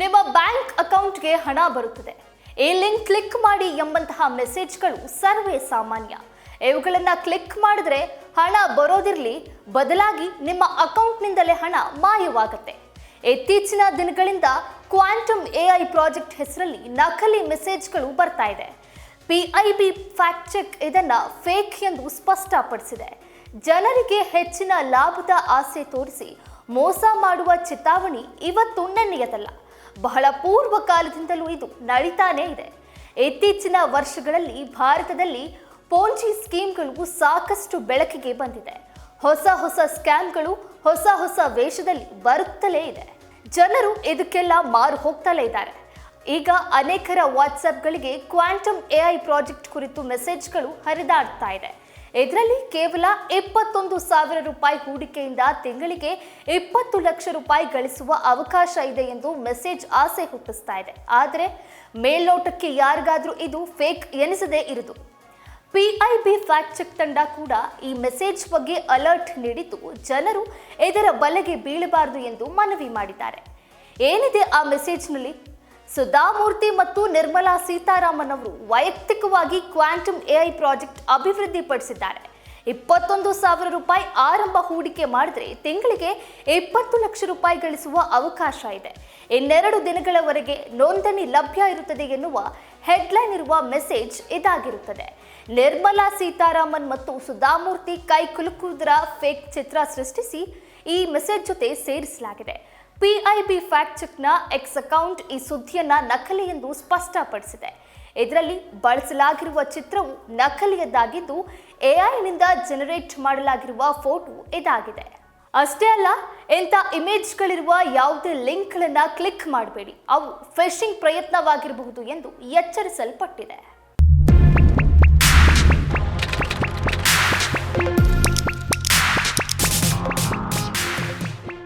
ನಿಮ್ಮ ಬ್ಯಾಂಕ್ ಅಕೌಂಟ್ಗೆ ಹಣ ಬರುತ್ತದೆ. ಈ ಲಿಂಕ್ ಕ್ಲಿಕ್ ಮಾಡಿ ಎಂಬಂತಹ ಮೆಸೇಜ್ಗಳು ಸರ್ವೇ ಸಾಮಾನ್ಯ. ಇವುಗಳನ್ನು ಕ್ಲಿಕ್ ಮಾಡಿದ್ರೆ ಹಣ ಬರೋದಿರಲಿ, ಬದಲಾಗಿ ನಿಮ್ಮ ಅಕೌಂಟ್ನಿಂದಲೇ ಹಣ ಮಾಯವಾಗುತ್ತೆ. ಇತ್ತೀಚಿನ ದಿನಗಳಿಂದ ಕ್ವಾಂಟಮ್ ಎಐ ಪ್ರಾಜೆಕ್ಟ್ ಹೆಸರಲ್ಲಿ ನಕಲಿ ಮೆಸೇಜ್ಗಳು ಬರ್ತಾ ಇದೆ. P I B fact check ಇದನ್ನು ಫೇಕ್ ಎಂದು ಸ್ಪಷ್ಟಪಡಿಸಿದೆ. ಜನರಿಗೆ ಹೆಚ್ಚಿನ ಲಾಭದ ಆಸೆ ತೋರಿಸಿ ಮೋಸ ಮಾಡುವ ಚಿತಾವಣಿ ಇವತ್ತು ನೆನ್ನೆಯದಲ್ಲ ಬಹಳ ಪೂರ್ವ ಕಾಲದಿಂದಲೂ ಇದು ನಡೀತಾನೇ ಇದೆ. ಇತ್ತೀಚಿನ ವರ್ಷಗಳಲ್ಲಿ ಭಾರತದಲ್ಲಿ ಪೋಂಜಿ ಸ್ಕೀಮ್ಗಳು ಸಾಕಷ್ಟು ಬೆಳಕಿಗೆ ಬಂದಿದೆ. ಹೊಸ ಹೊಸ ಸ್ಕ್ಯಾಮ್ಗಳು, ಹೊಸ ಹೊಸ ವೇಷದಲ್ಲಿ ಬರುತ್ತಲೇ ಇದೆ. ಜನರು ಇದಕ್ಕೆಲ್ಲ ಮಾರು ಹೋಗ್ತಲೇ ಇದ್ದಾರೆ. ಈಗ ಅನೇಕರ ವಾಟ್ಸಪ್ಗಳಿಗೆ ಕ್ವಾಂಟಮ್ ಎಐ ಪ್ರಾಜೆಕ್ಟ್ ಕುರಿತು ಮೆಸೇಜ್ಗಳು ಹರಿದಾಡ್ತಾ ಇದೆ. ಇದರಲ್ಲಿ ಕೇವಲ ಇಪ್ಪತ್ತೊಂದು ಸಾವಿರ ರೂಪಾಯಿ ಹೂಡಿಕೆಯಿಂದ ತಿಂಗಳಿಗೆ ಇಪ್ಪತ್ತು ಲಕ್ಷ ರೂಪಾಯಿ ಗಳಿಸುವ ಅವಕಾಶ ಇದೆ ಎಂದು ಮೆಸೇಜ್ ಆಸೆ ಹುಟ್ಟಿಸ್ತಾ ಇದೆ. ಆದರೆ ಮೇಲ್ನೋಟಕ್ಕೆ ಯಾರಿಗಾದರೂ ಇದು ಫೇಕ್ ಎನಿಸದೇ ಇರುದು. ಪಿಐಬಿ ಫ್ಯಾಕ್ಟ್ ಚೆಕ್ ತಂಡ ಕೂಡ ಈ ಮೆಸೇಜ್ ಬಗ್ಗೆ ಅಲರ್ಟ್ ನೀಡಿದ್ದು, ಜನರು ಇದರ ಬಲೆಗೆ ಬೀಳಬಾರದು ಎಂದು ಮನವಿ ಮಾಡಿದ್ದಾರೆ. ಏನಿದೆ ಆ ಮೆಸೇಜ್ನಲ್ಲಿ? ಸುಧಾಮೂರ್ತಿ ಮತ್ತು ನಿರ್ಮಲಾ ಸೀತಾರಾಮನ್ ಅವರು ವೈಯಕ್ತಿಕವಾಗಿ ಕ್ವಾಂಟಮ್ ಎಐ ಪ್ರಾಜೆಕ್ಟ್ ಅಭಿವೃದ್ಧಿಪಡಿಸಿದ್ದಾರೆ. ಇಪ್ಪತ್ತೊಂದು ಸಾವಿರ ರೂಪಾಯಿ ಆರಂಭ ಹೂಡಿಕೆ ಮಾಡಿದ್ರೆ ತಿಂಗಳಿಗೆ ಇಪ್ಪತ್ತು ಲಕ್ಷ ರೂಪಾಯಿ ಗಳಿಸುವ ಅವಕಾಶ ಇದೆ. ಇನ್ನೆರಡು ದಿನಗಳವರೆಗೆ ನೋಂದಣಿ ಲಭ್ಯ ಇರುತ್ತದೆ ಎನ್ನುವ ಹೆಡ್ಲೈನ್ ಇರುವ ಮೆಸೇಜ್ ಇದಾಗಿರುತ್ತದೆ. ನಿರ್ಮಲಾ ಸೀತಾರಾಮನ್ ಮತ್ತು ಸುಧಾಮೂರ್ತಿ ಕೈ ಕುಲುಕುದ್ರ ಫೇಕ್ ಚಿತ್ರ ಸೃಷ್ಟಿಸಿ ಈ ಮೆಸೇಜ್ ಜೊತೆ ಸೇರಿಸಲಾಗಿದೆ. ಪಿಐಬಿ ಫ್ಯಾಕ್ಟ್ ಚೆಕ್ನ ಎಕ್ಸ್ ಅಕೌಂಟ್ ಈ ಸುದ್ದಿಯನ್ನ ನಕಲಿ ಎಂದು ಸ್ಪಷ್ಟಪಡಿಸಿದೆ. ಇದರಲ್ಲಿ ಬಳಸಲಾಗಿರುವ ಚಿತ್ರವು ನಕಲಿಯದ್ದಾಗಿದ್ದು ಎಐನಿಂದ ಜನರೇಟ್ ಮಾಡಲಾಗಿರುವ ಫೋಟೋ ಇದಾಗಿದೆ. ಅಷ್ಟೇ ಅಲ್ಲ, ಇಂಥ ಇಮೇಜ್ಗಳಿರುವ ಯಾವುದೇ ಲಿಂಕ್ಗಳನ್ನು ಕ್ಲಿಕ್ ಮಾಡಬೇಡಿ. ಅವು ಫಿಶಿಂಗ್ ಪ್ರಯತ್ನವಾಗಿರಬಹುದು ಎಂದು ಎಚ್ಚರಿಸಲ್ಪಟ್ಟಿದೆ.